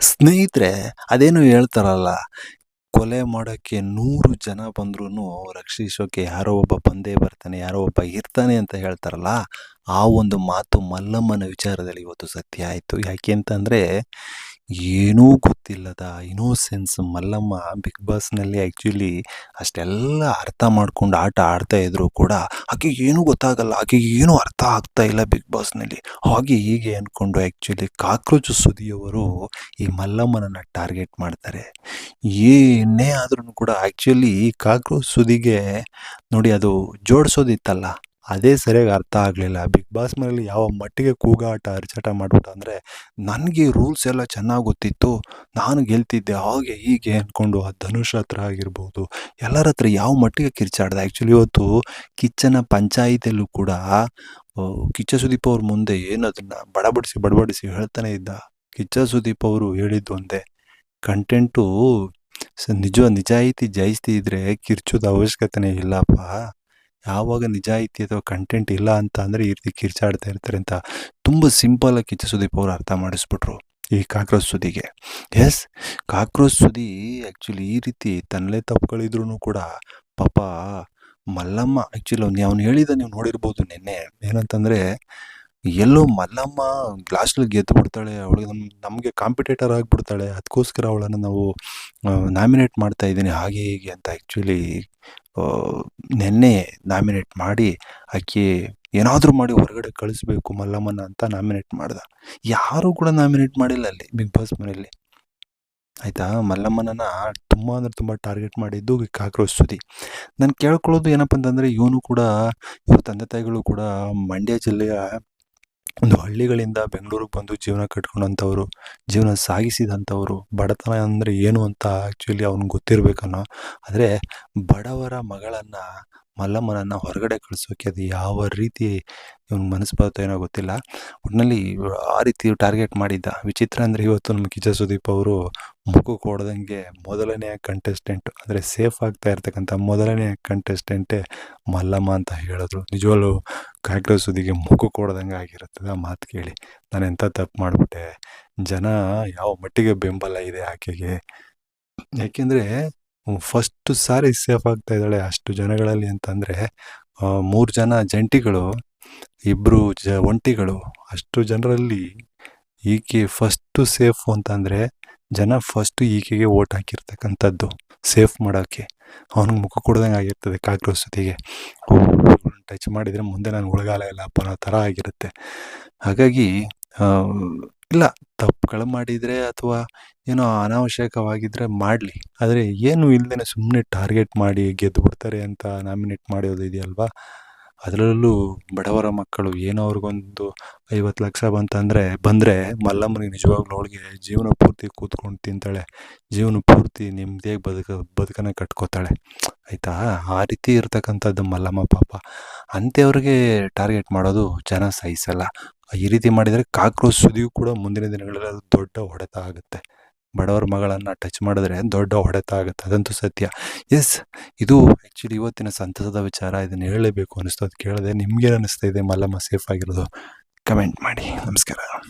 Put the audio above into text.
ಸ್ನೇಹಿತರೆ, ಅದೇನು ಹೇಳ್ತಾರಲ್ಲ, ಕೊಲೆ ಮಾಡೋಕ್ಕೆ ನೂರು ಜನ ಬಂದ್ರೂ ರಕ್ಷಿಸೋಕೆ ಯಾರೋ ಒಬ್ಬ ಬಂದೇ ಬರ್ತಾನೆ, ಯಾರೋ ಒಬ್ಬ ಇರ್ತಾನೆ ಅಂತ ಹೇಳ್ತಾರಲ್ಲ, ಆ ಒಂದು ಮಾತು ಮಲ್ಲಮ್ಮನ ವಿಚಾರದಲ್ಲಿ ಇವತ್ತು ಸತ್ಯ ಆಯಿತು. ಯಾಕೆ ಅಂತಂದರೆ ಏನೂ ಗೊತ್ತಿಲ್ಲದ ಇನೋಸೆನ್ಸ್ ಮಲ್ಲಮ್ಮ ಬಿಗ್ ಬಾಸ್ನಲ್ಲಿ ಆ್ಯಕ್ಚುಲಿ ಅಷ್ಟೆಲ್ಲ ಅರ್ಥ ಮಾಡ್ಕೊಂಡು ಆಟ ಆಡ್ತಾ ಇದ್ದರೂ ಕೂಡ ಆಕೆಗೆ ಏನೂ ಗೊತ್ತಾಗಲ್ಲ ಆಕೆಗೆ ಏನೂ ಅರ್ಥ ಆಗ್ತಾ ಇಲ್ಲ ಬಿಗ್ ಬಾಸ್ನಲ್ಲಿ. ಹಾಗೆ ಹೀಗೆ ಅಂದ್ಕೊಂಡು ಆ್ಯಕ್ಚುಲಿ ಕಾಕ್ರೋಚ್ ಸುದಿಯವರು ಈ ಮಲ್ಲಮ್ಮನನ್ನು ಟಾರ್ಗೆಟ್ ಮಾಡ್ತಾರೆ. ಏನೇ ಆದ್ರೂ ಕೂಡ ಆ್ಯಕ್ಚುಲಿ ಕಾಕ್ರೋಚ್ ಸುದಿಗೆ ನೋಡಿ ಅದು ಜೋಡಿಸೋದಿತ್ತಲ್ಲ. ಅದೇ ಸರಿಯಾಗಿ ಅರ್ಥ ಆಗಲಿಲ್ಲ. ಬಿಗ್ ಬಾಸ್ ಮನೇಲಿ ಯಾವ ಮಟ್ಟಿಗೆ ಕೂಗಾಟ, ಅರ್ಚಾಟ ಮಾಡ್ಬಿಟ್ಟ ಅಂದರೆ ನನಗೆ ರೂಲ್ಸ್ ಎಲ್ಲ ಚೆನ್ನಾಗಿ ಗೊತ್ತಿತ್ತು, ನಾನು ಗೆಲ್ತಿದ್ದೆ, ಹಾಗೆ ಹೀಗೆ ಅಂದ್ಕೊಂಡು ಆ ಧನುಷ್ ಹತ್ರ ಆಗಿರ್ಬೋದು, ಎಲ್ಲರ ಹತ್ರ ಯಾವ ಮಟ್ಟಿಗೆ ಕಿರ್ಚಾಡ್ದೆ? ಆ್ಯಕ್ಚುಲಿ ಇವತ್ತು ಕಿಚ್ಚನ ಪಂಚಾಯಿತಿಯಲ್ಲೂ ಕೂಡ ಕಿಚ್ಚ ಸುದೀಪ್ ಅವ್ರ ಮುಂದೆ ಏನದನ್ನು ಬಡಬಡಿಸಿ ಬಡಬಡಿಸಿ ಹೇಳ್ತಾನೆ ಇದ್ದ. ಕಿಚ್ಚ ಸುದೀಪ್ ಅವರು ಹೇಳಿದ್ದು ಒಂದೇ, ಕಂಟೆಂಟು ನಿಜ, ನಿಜಾಯಿತಿ, ಜಯಿಸ್ತಿ ಇದ್ರೆ ಕಿರ್ಚೋದು ಅವಶ್ಯಕತೆನೇ ಇಲ್ಲಪ್ಪ. ಯಾವಾಗ ನಿಜಾಯಿತಿ ಅಥವಾ ಕಂಟೆಂಟ್ ಇಲ್ಲ ಅಂತ ಅಂದರೆ ಈ ರೀತಿ ಕಿರ್ಚಾಡ್ತಾ ಇರ್ತಾರೆ ಅಂತ ತುಂಬ ಸಿಂಪಲಾಗಿ ಕಿಚ್ಚ ಸುದೀಪ್ ಅವರು ಅರ್ಥ ಮಾಡಿಸ್ಬಿಟ್ರು ಈ ಕಾಕ್ರೋಚ್ ಸುದಿಗೆ ಎಸ್ ಕಾಕ್ರೋಚ್ ಸುದಿ ಆ್ಯಕ್ಚುಲಿ ಈ ರೀತಿ ತನ್ನಲೇ ತಪ್ಪುಗಳಿದ್ರೂ ಕೂಡ ಪಾಪ ಮಲ್ಲಮ್ಮ ಆ್ಯಕ್ಚುಲಿ ಅವ್ನು ಅವ್ನು ಹೇಳಿದ ನೀವು ನೋಡಿರ್ಬೋದು ನಿನ್ನೆ. ಏನಂತಂದರೆ ಎಲ್ಲೋ ಮಲ್ಲಮ್ಮ ಲಾಸ್ಟಲ್ಲಿ ಗೆದ್ದು ಬಿಡ್ತಾಳೆ ಅವಳಿಗೆ ನಮ್ಮ ನಮಗೆ ಕಾಂಪಿಟೇಟರ್ ಆಗಿಬಿಡ್ತಾಳೆ ಅದಕ್ಕೋಸ್ಕರ ಅವಳನ್ನು ನಾವು ನಾಮಿನೇಟ್ ಮಾಡ್ತಾ ಇದ್ದೀನಿ, ಹಾಗೆ ಹೀಗೆ ಅಂತ ಆ್ಯಕ್ಚುಲಿ ನಿನ್ನೆ ನಾಮಿನೇಟ್ ಮಾಡಿ ಆಕೆ ಏನಾದರೂ ಮಾಡಿ ಹೊರಗಡೆ ಕಳಿಸ್ಬೇಕು ಮಲ್ಲಮ್ಮನ ಅಂತ ನಾಮಿನೇಟ್ ಮಾಡ್ದ. ಯಾರೂ ಕೂಡ ನಾಮಿನೇಟ್ ಮಾಡಿಲ್ಲ ಅಲ್ಲಿ ಬಿಗ್ ಬಾಸ್ ಮನೆಯಲ್ಲಿ. ಆಯಿತಾ? ಮಲ್ಲಮ್ಮನನ್ನು ತುಂಬ ಅಂದರೆ ತುಂಬ ಟಾರ್ಗೆಟ್ ಮಾಡಿದ್ದು ಕಾಕ್ರೋಚ್ ಸುದ್ದಿ ನಾನು ಕೇಳ್ಕೊಳ್ಳೋದು ಏನಪ್ಪ ಅಂತಂದರೆ ಇವನು ಕೂಡ, ಇವ್ರ ತಂದೆ ತಾಯಿಗಳು ಕೂಡ ಮಂಡ್ಯ ಜಿಲ್ಲೆಯ ಒಂದು ಹಳ್ಳಿಗಳಿಂದ ಬೆಂಗಳೂರಿಗೆ ಬಂದು ಜೀವನ ಕಟ್ಕೊಂಡಂಥವ್ರು, ಜೀವನ ಸಾಗಿಸಿದಂಥವ್ರು, ಬಡತನ ಅಂದರೆ ಏನು ಅಂತ ಆ್ಯಕ್ಚುಲಿ ಅವ್ನಿಗೆ ಗೊತ್ತಿರಬೇಕನ್ನೋ, ಆದರೆ ಬಡವರ ಮಗಳನ್ನು, ಮಲ್ಲಮ್ಮನನ್ನು ಹೊರಗಡೆ ಕಳಿಸೋಕೆ ಅದು ಯಾವ ರೀತಿ ಇವ್ನ ಮನಸ್ಸು ಬರುತ್ತೋ ಏನೋ ಗೊತ್ತಿಲ್ಲ. ಒಟ್ಟಿನಲ್ಲಿ ಆ ರೀತಿ ಟಾರ್ಗೆಟ್ ಮಾಡಿದ್ದ ವಿಚಿತ್ರ ಅಂದರೆ ಇವತ್ತು ನಮ್ಮ ಕಿಚ್ಚ ಸುದೀಪ್ ಅವರು ಮುಖಕ್ಕೆ ಕೊಡ್ದಂಗೆ ಮೊದಲನೆಯ ಕಂಟೆಸ್ಟೆಂಟ್ ಅಂದರೆ ಸೇಫ್ ಆಗ್ತಾ ಇರ್ತಕ್ಕಂಥ ಮೊದಲನೆಯ ಕಂಟೆಸ್ಟೆಂಟೇ ಮಲ್ಲಮ್ಮ ಅಂತ ಹೇಳಿದ್ರು. ನಿಜವಾಗ್ಲೂ ಕಾಕ್ರ ಸುದ್ದಿಗೆ ಮುಖ ಕೊಡ್ದಂಗೆ ಆಗಿರುತ್ತದೆ ಆ ಮಾತು ಕೇಳಿ. ನಾನು ಎಂಥ ತಪ್ಪು ಮಾಡಿಬಿಟ್ಟೆ? ಜನ ಯಾವ ಮಟ್ಟಿಗೆ ಬೆಂಬಲ ಇದೆ ಆಕೆಗೆ? ಯಾಕೆಂದರೆ ಫಸ್ಟ್ ಸಾರಿ ಸೇಫ್ ಆಗ್ತಾ ಇದ್ದಾಳೆ ಅಷ್ಟು ಜನಗಳಲ್ಲಿ ಅಂತಂದರೆ ಮೂರು ಜನ ಜಂಟಿಗಳು ಇಬ್ಬರು ಜ, ಒಂಟಿಗಳು, ಅಷ್ಟು ಜನರಲ್ಲಿ ಈಕೆ ಫಸ್ಟು ಸೇಫು ಅಂತಂದರೆ ಜನ ಫಸ್ಟು ಈಕೆಗೆ ಓಟ್ ಹಾಕಿರ್ತಕ್ಕಂಥದ್ದು ಸೇಫ್ ಮಾಡೋಕ್ಕೆ. ಅವ್ನಿಗೆ ಮುಖ ಕೊಡ್ದಂಗೆ ಆಗಿರ್ತದೆ ಕಾಕ್ರೋಚ್ ಜೊತೆಗೆ. ಟಚ್ ಮಾಡಿದರೆ ಮುಂದೆ ನಾನು ಉಳಗಾಲ ಇಲ್ಲಪ್ಪ ಅನ್ನೋ ಥರ ಆಗಿರುತ್ತೆ. ಹಾಗಾಗಿ ಇಲ್ಲ, ತಪ್ಪುಗಳು ಮಾಡಿದರೆ ಅಥವಾ ಏನೋ ಅನಾವಶ್ಯಕವಾಗಿದ್ದರೆ ಮಾಡಲಿ. ಆದರೆ ಏನು ಇಲ್ಲದೇ ಸುಮ್ಮನೆ ಟಾರ್ಗೆಟ್ ಮಾಡಿ ಗೆದ್ದು ಬಿಡ್ತಾರೆ ಅಂತ ನಾಮಿನೇಟ್ ಮಾಡೋದು ಇದೆಯಲ್ವಾ? ಅದರಲ್ಲೂ ಬಡವರ ಮಕ್ಕಳು ಏನೋ ಅವ್ರಿಗೊಂದು ಐವತ್ತು ಲಕ್ಷ ಬಂತಂದರೆ, ಬಂದರೆ ಮಲ್ಲಮ್ಮನಿಗೆ ನಿಜವಾಗ್ಲೂ ಅವಳಿಗೆ ಜೀವನ ಪೂರ್ತಿ ಕೂತ್ಕೊಂಡು ತಿಂತಾಳೆ. ಜೀವನ ಪೂರ್ತಿ ನೆಮ್ಮದಿಯಾಗಿ ಬದುಕ, ಬದುಕನ್ನು ಕಟ್ಕೋತಾಳೆ. ಆಯಿತಾ? ಆ ರೀತಿ ಇರ್ತಕ್ಕಂಥದ್ದು ಮಲ್ಲಮ್ಮ ಪಾಪ. ಅಂಥವ್ರಿಗೆ ಟಾರ್ಗೆಟ್ ಮಾಡೋದು ಜನ ಸಹಿಸಲ್ಲ. ಈ ರೀತಿ ಮಾಡಿದರೆ ಕಾಕ್ರೋಚ್ ಸುದಿಯೂ ಕೂಡ ಮುಂದಿನ ದಿನಗಳಲ್ಲಿ ಅದು ದೊಡ್ಡ ಹೊಡೆತ ಆಗುತ್ತೆ. ಬಡವರ ಮಗಳನ್ನು ಟಚ್ ಮಾಡಿದ್ರೆ ದೊಡ್ಡ ಹೊಡೆತ ಆಗುತ್ತೆ. ಅದಂತೂ ಸತ್ಯ. ಎಸ್ ಇದು ಆ್ಯಕ್ಚುಲಿ ಇವತ್ತಿನ ಸಂತಸದ ವಿಚಾರ. ಇದನ್ನು ಹೇಳಲೇಬೇಕು ಅನಿಸ್ತು ಅದು ಕೇಳಿದೆ ನಿಮ್ಗೇನು ಅನಿಸ್ತಾ ಇದೆ ಮಲ್ಲಮ್ಮ? ಸೇಫ್ ಆಗಿರೋದು ಕಮೆಂಟ್ ಮಾಡಿ. ನಮಸ್ಕಾರ.